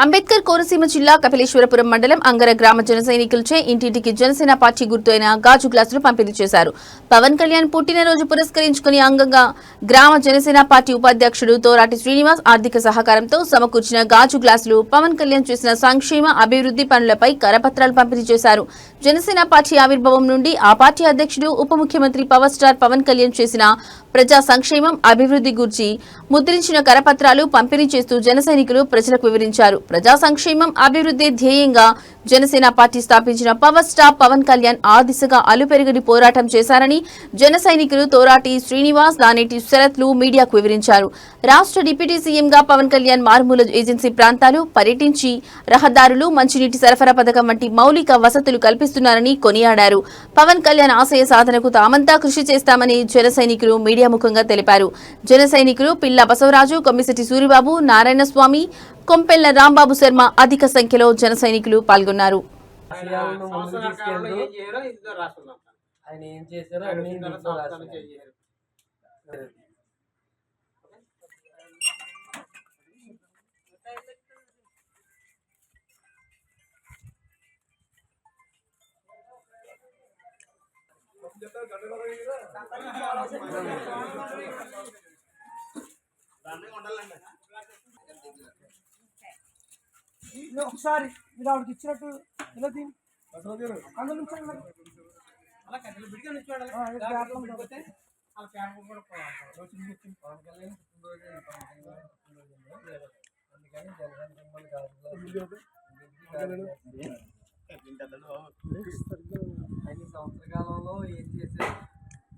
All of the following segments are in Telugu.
అంబేద్కర్ కోనసీమ జిల్లా కపిలేశ్వరపురం మండలం అంగర గ్రామ జనసైనికులచే ఇంటింటికి జనసేన పార్టీ గుర్తు అయిన గాజు గ్లాసులు పంపిణీ చేశారు. పవన్ కళ్యాణ్ పుట్టినరోజు పురస్కరించుకుని అంగంగా గ్రామ జనసేన పార్టీ ఉపాధ్యక్షుడు తోరాటి శ్రీనివాస్ ఆర్థిక సహకారంతో సమకూర్చిన గాజు గ్లాసులు పవన్ కళ్యాణ్ చేసిన సంక్షేమ అభివృద్ధి పనులపై కరపత్రాలు పంపిణీ చేశారు. జనసేన పార్టీ ఆవిర్భావం నుండి ఆ పార్టీ అధ్యక్షుడు ఉప ముఖ్యమంత్రి పవర్ స్టార్ పవన్ కళ్యాణ్ చేసిన ప్రజా సంక్షేమం అభివృద్ధి గురించి ముద్రించిన కరపత్రాలు పంపిణీ చేస్తూ జనసైనికులు ప్రజలకు వివరించారు. ప్రజా సంక్షేమం అభివృద్ధి ధ్యేయంగా జనసేన పార్టీ స్థాపించిన పవర్ స్టార్ పవన్ కళ్యాణ్ ఆ దిశగా అలుపెరుగని పోరాటం చేశారని జన సైనికులు తోరాటి శ్రీనివాస్ దానేటి శరత్లు మీడియాకు వివరించారు. రాష్ట్ర డిప్యూటీ సీఎంగా పవన్ కళ్యాణ్ మారుమూల ఏజెన్సీ ప్రాంతాలు పర్యటించి రహదారులు మంచినీటి సరఫరా పథకం వంటి మౌలిక వసతులు కల్పిస్తున్నారని కొనియాడారు. పవన్ కళ్యాణ్ ఆశయ సాధనకు తామంతా కృషి చేస్తామని జన సైనికులు మీడియా ముఖంగా తెలిపారు. జన సైనికులు పిల్ల బసవరాజు కొమ్మిశెట్టి సూరిబాబు నారాయణస్వామి కొంపెల్ల రాంబాబు శర్మ అధిక సంఖ్యలో జన సైనికులు పాల్గొన్నారు. దాన్ని ముందుకు సంవత్సరాల కాలంలో తీసుకెళ్తూ ఏం చేయరో ఇందులో రాసుకున్నాం ఆయన ఏం చేశారో అన్ని రెండున్నర దీంట్లో సంవత్సరాలు రాశారు. చేశారు. ఇది ఒకసారి మీరు ఆవిడకి ఇచ్చినట్టు ఇలా దీని? అందులో ఈ సంవత్సర కాలంలో ఏం చేశారు?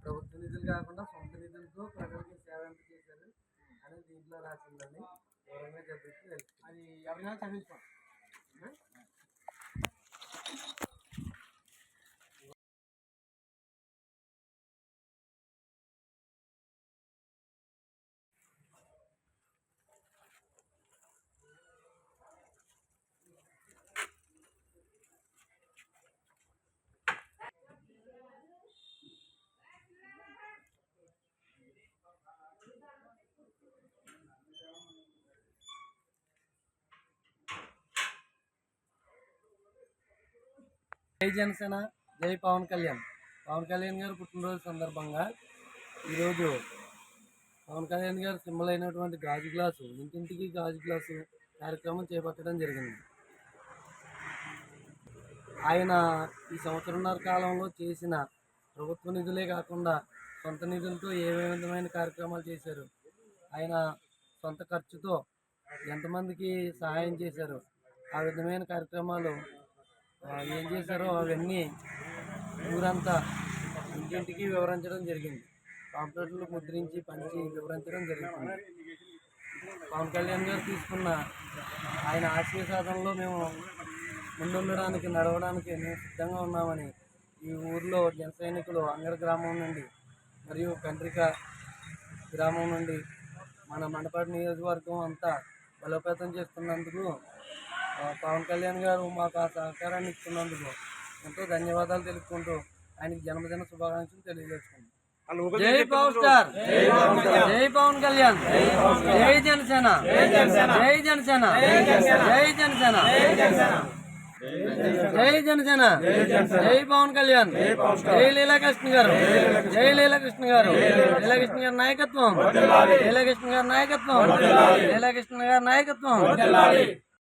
ప్రభుత్వ నిధులు కాకుండా సొంత నిధులతో ప్రజలకి సేవ ఎంత చేశారు? అని దీంట్లో రాసిందండి. వివరంగా చెప్పేసి எவ்வளோ நாள் தண்ணி జై జనసేన జై పవన్ కళ్యాణ్. పవన్ కళ్యాణ్ గారు పుట్టినరోజు సందర్భంగా ఈరోజు పవన్ కళ్యాణ్ గారు సింబల్ అయినటువంటి గాజు గ్లాసు ఇంటింటికి గాజు గ్లాసు కార్యక్రమం చేపట్టడం జరిగింది. ఆయన ఈ సంవత్సరంన్నర కాలంలో చేసిన ప్రభుత్వ నిధులే కాకుండా సొంత నిధులతో ఏ విధమైన కార్యక్రమాలు చేశారు? ఆయన సొంత ఖర్చుతో ఎంతమందికి సహాయం చేశారు? ఆ విధమైన కార్యక్రమాలు ఏం చేశారో అవన్నీ ఊరంతా ఇంటింటికి వివరించడం జరిగింది. పాంప్లెట్లు ముద్రించి పంచి వివరించడం జరుగుతుంది పవన్ కళ్యాణ్ గారు తీసుకున్న ఆయన ఆశయ సాధనలో మేము ముందుండడానికి నడవడానికి మేము సిద్ధంగా ఉన్నామని ఈ ఊర్లో జన సైనికులు అంగర గ్రామం నుండి మరియు కండ్రిక గ్రామం నుండి మన మండపాటి నియోజకవర్గం అంతా బలోపేతం చేస్తున్నందుకు పవన్ కళ్యాణ్ గారు మాకు ఆ సహకారాన్ని ఇస్తున్నందుకు ఎంతో ధన్యవాదాలు తెలుపుకుంటూ ఆయనకి జన్మదిన శుభాకాంక్షలు తెలియజేసుకుంటాం జై పవర్ స్టార్. జై పవన్ కళ్యాణ్. జై జనసేన. జై జనసేన. జై జనసేన. జై జనసేన. జై పవన్ కళ్యాణ్. జై లీలాకృష్ణ గారు. జై లీలాకృష్ణ. గారు. లీలాకృష్ణ. గారి నాయకత్వం. లీలాకృష్ణ గారి నాయకత్వం. లీలాకృష్ణ గారి నాయకత్వం.